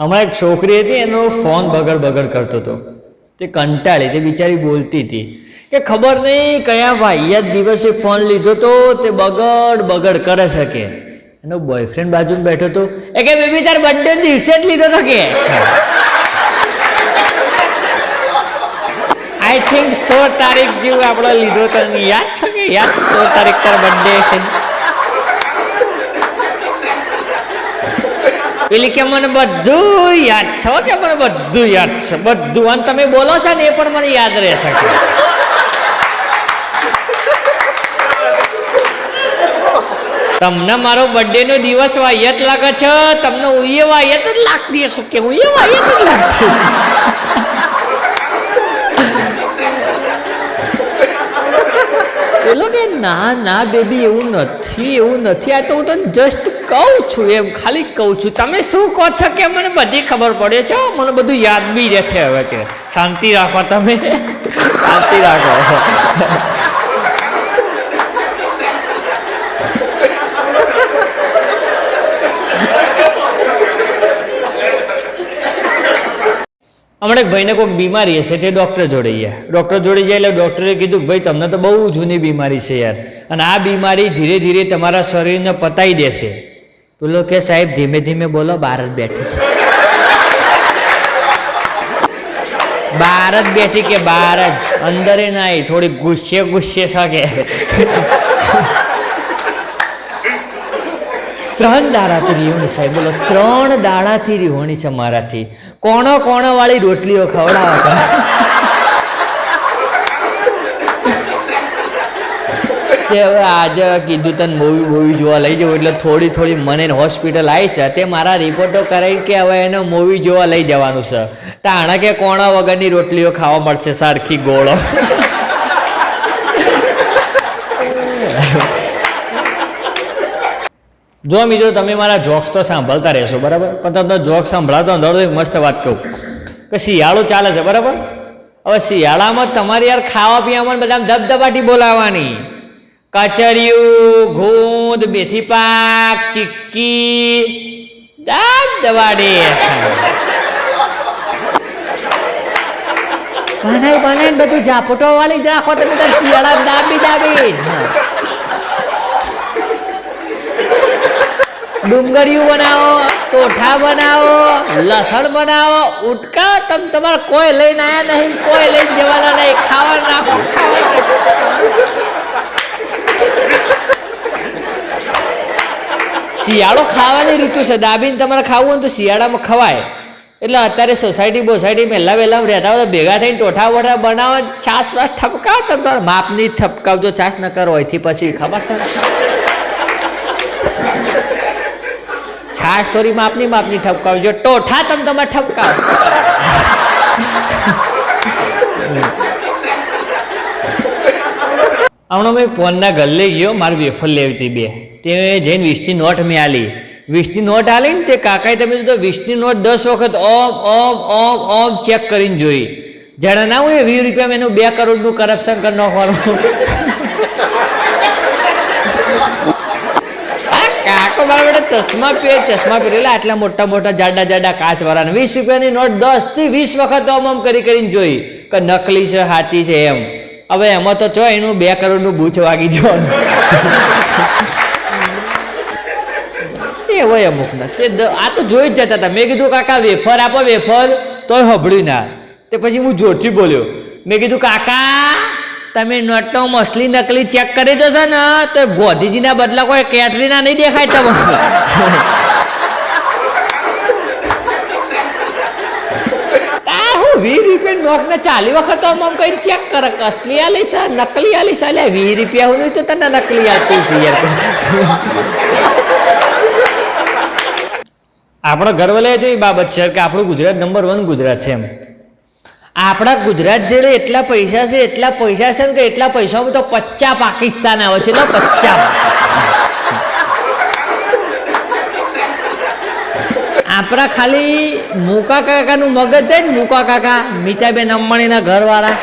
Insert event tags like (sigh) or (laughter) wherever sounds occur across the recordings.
હમણાં એક છોકરી હતી, એનો ફોન બગડ બગડ કરતો હતો. તે કંટાળી, તે બિચારી બોલતી હતી કે ખબર નહીં કયા ભાઈ યાદ દિવસે ફોન લીધો તો તે બગડ બગડ કરે શકે. એનો બોયફ્રેન્ડ બાજુ બેઠો હતો. એ કે, બેબી, તાર બર્થડે દિવસે જ લીધો તો કે? આઈ થિંક સોળ તારીખ જેવું આપણે લીધો તને યાદ છે કે યાદ સો તારીખ તાર બર્થડે પેલી કે મને બધું યાદ છે. કે મને બધું યાદ છે. બધું. અને તમે બોલો છો ને એ પણ મને યાદ રહે શકે તમને મારો બર્થડે નો દિવસ વાયત લાગે છે? તમને ઉયે વાયત જ લાગતી હશે કે એ વાયત જ લાગતી? બોલો કે ના ના, બેબી, એવું નથી એવું નથી. આ તો હું તને જસ્ટ કહું છું, એમ ખાલી કહું છું. તમે શું કહો છો કે મને બધી ખબર પડે છે? મને બધું યાદ બી રહે છે હવે કે. શાંતિ રાખો તમે. (laughs) શાંતિ રાખો. હમણાં એક ભાઈને કોઈક બીમારી હશે તે ડૉક્ટર જોડે ગયા. ડૉક્ટર જોડે જાય એટલે ડૉક્ટરે કીધું કે ભાઈ તમને તો બહુ જૂની બીમારી છે યાર. અને આ બીમારી ધીરે ધીરે તમારા શરીરને પતાવી દેશે. પેલો કે સાહેબ, ધીમે ધીમે બોલો, બહાર જ બેઠી છે. બહાર જ બેઠી કે બહાર જ? અંદરે નહીં થોડી ગુસ્સે ગુસ્સે શકે ત્રણ દાડાથી રીહોણી સાહેબ, બોલો, ત્રણ દાડાથી રીહોણી છે મારાથી. કોણો કોણો વાળી રોટલીઓ ખવડાવે છે. કે હવે આજે કીધું તને મૂવી મૂવી જોવા લઈ જવું એટલે થોડી થોડી મને હોસ્પિટલ આવી છે. તે મારા રિપોર્ટો કરાવી કે હવે એને મૂવી જોવા લઈ જવાનું છે. તાણે કે કોણા વગરની રોટલીઓ ખાવા મળશે, સરખી ગોળો. જો મિત્રો તમે મારા જોક્સ તો સાંભળતા રહેશો, બરાબર? પણ તમને જોક્સ સાંભળાતો અંદર એક મસ્ત વાત કહું. કે શિયાળો ચાલે છે, બરાબર? હવે શિયાળામાં તમારે યાર ખાવા પીવામાં બધા ધબધબાટી બોલાવવાની. કચરિયું ઘૂંદ મેથી પાક, ચીક્કી, ધબધબાટી ભણાઈ બનાય બધું ઝાપટો વાળી જ રાખો તમે શિયાળા દાબી દાબી. ડુંગળીયું બનાવો ટોઠા બનાવો, લસણ બનાવો, ઉટકા, તમે તમારે કોઈ લઈને આવ્યા નહીં, કોઈ લઈને જવાના નહીં ખાવા નાખો શિયાળો ખાવાની ઋતુ છે, દાબીને તમારે ખાવું હોય તો શિયાળામાં ખવાય એટલે અત્યારે સોસાયટી બોસાયટી પહેલા વહેલા રહેતા હોય ભેગા થઈને ટોઠા વોઠા બનાવો, છાસ વાસ ઠપકાવ, તમે તમારે માપની ઠપકાવજો, છાસ ન કરો હોયથી પછી ખબર છે? છાશ થોડી માપની માપની ઠપકાવજો. ટોઠા તમે તમારે ઠપકાવ. હમણાં મેં કોનના ગલ્લે ગયો, મારે વેફર લેવી હતી બે. તે જઈને વીસની નોટ મેં આલી. વીસની નોટ આલી ને તે કાકાએ તમે તો વીસની નોટ દસ વખત ઓમ ઓમ ઓમ ઓમ ચેક કરીને જોઈ. જાણે ના હોય વીસ રૂપિયામાં એનું બે કરોડનું કરપ્શન કરી નાખવાનું આ કાકો ચશ્મા બેટા ચશ્મા પહેર એટલે આટલા મોટા મોટા જાડા જાડા કાચ વાળા વીસ રૂપિયાની નોટ દસથી વીસ વખત ઓમ ઓમ કરી કરીને જોઈ કે નકલી છે, હાથી છે એમ. હવે એમાં તો ચો એનું બે કરોડનું બૂચ વાગી જવાનું. એ હોય અમુક ના. તે આ તો જોઈ જ જતા હતા. મેં કીધું, કાકા, વેફર આપો, વેફર. તોય હબળી ના. તે પછી હું જોરથી બોલ્યો. મેં કીધું, કાકા તમે નોટનો મસલી નકલી ચેક કરી દો છો ને, તો ગોધીજીના બદલા કોઈ કેટરીના નહીં દેખાય તમને વીસ રૂપિયા નોટ ને ચાલી વખત આમ કઈ ચેક કરે. કે અસલી આલી છે, નકલી આલી છે? અલ્યા, વીસ રૂપિયા હું તો તને નકલી આલતું છે યાર. આપણો ગર્વ લે છે એ બાબત છે કે આપણું ગુજરાત નંબર વન ગુજરાત છે એમ. આપણા ગુજરાત જોડે એટલા પૈસા છે, એટલા પૈસા છે ને કે એટલા પૈસામાં તો પચ્ચા પાકિસ્તાન આવે છે પચ્ચા આપણા ખાલી મુકા કાકાનું મગજ છે ને, મુકા કાકા, મીતાબેન અંબાણીના ઘરવાળા.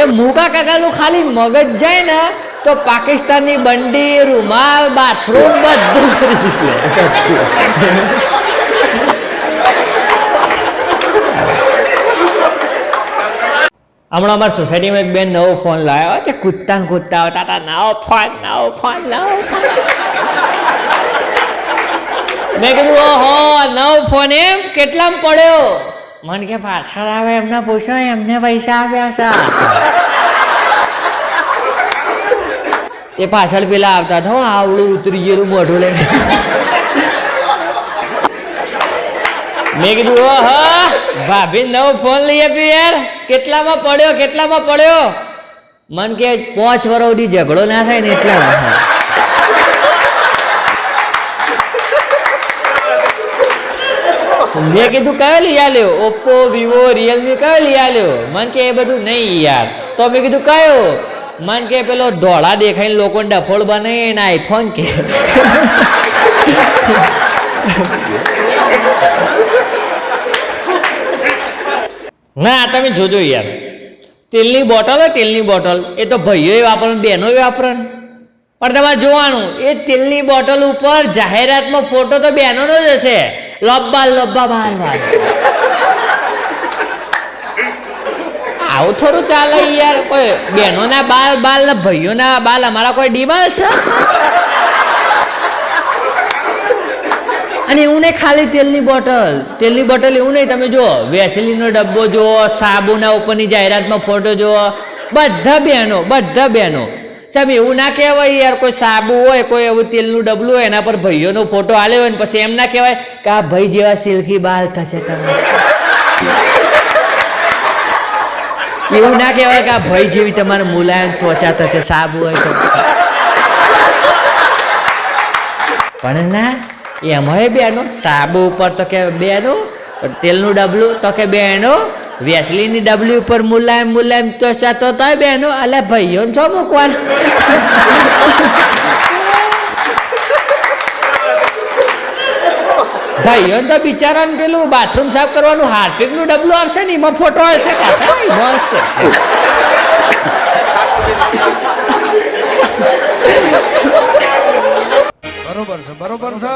એ મુકા કાકાનું ખાલી મગજ જાય ને, તો પાકિસ્તાનની બંડી, રૂમાલ, બાથરૂમ બધું કરી દીધું. હમણાં અમારી સોસાયટીમાં એક બેન નવો ફોન લાવ્યો તે કૂદતા કૂદતા હતા નવો ફોન નવો ફોન નવો ફોન મેં કીધું, ઓહો, નવો ફોન એમ? કેટલામાં પડ્યો? મન કે, પાછળ આવે, એમને પૂછો, એમને પૈસા આપ્યા છે. એ પાછળ પેલા આવતા હતા આવડું ઉતરી ગયેલું મોઢું લઈને. મેં કીધું, ઓહો, ભાભી નવો ફોન લઈ આપ્યો યાર. કેટલામાં પડ્યો કેટલામાં પડ્યો? મન કે પાંચ વર્ષ ઝઘડો ના થાય ને એટલામાં મેં કીધું, કયો લઈ આલ્યો? ઓપ્પો વિવો રિયલમી કયો લઈ આલ્યો? મન કે એ બધું નહીં યાર. તો મેં કીધું, કયો? મન કે પેલો ધોળા દેખાઈને લોકોને ડફોળ બને ને આઈફોન કે. ના, તમે જોજો યાર. તેલની બોટલ હોય તેલની બોટલ. એ તો ભાઈઓએ વાપરવાનું, બહેનોએ વાપરવાનું. પણ તમારે જોવાનું, એ તેલની બોટલ ઉપર જાહેરાતમાં ફોટો તો બહેનોનો જ હશે. લબ્બા લબ્બા બાર બાર આવું થોડું ચાલે યાર. કોઈ બહેનોના બાલ બાલ, ભાઈઓના બાલ, અમારા કોઈ ડીમાલ છે? અને એવું નહીં ખાલી તેલની બોટલ. તેલની બોટલ એવું નહીં, તમે જુઓ વેસલીનો ડબ્બો જુઓ, સાબુના ઉપરની જાહેરાતમાં ફોટો જુઓ. બધા બહેનો બધા બહેનો. સાહેબ, એવું ના કહેવાય યાર, કોઈ સાબુ હોય, કોઈ એવું તેલનું ડબલું હોય, એના પર ભાઈઓનો ફોટો આલ્યો હોય ને પછી એમ ના કહેવાય કે આ ભાઈ જેવા સિલ્કી બાલ થશે તમે એવું ના કહેવાય કે આ ભાઈ જેવી તમારે મુલાયમ ત્વચા થશે, સાબુ હોય તો. પણ ના એમાંય બેનો? સાબુ ઉપર તો કે બેનો, તેલનું ડબલું તો કે બેનો વેસલીની ડબલી ઉપર મુલાયમ મુલાયમ તો તોય બેનો. અલે ભાઈઓ છો મૂકવાનું. ભાઈઓ તો બિચારાને પેલું બાથરૂમ સાફ કરવાનું હાર્પિકનું ડબલું આવશે ને, એમાં ફોટો આવશે પાછા. એમાં આવશે બરોબર છે બરોબર છે.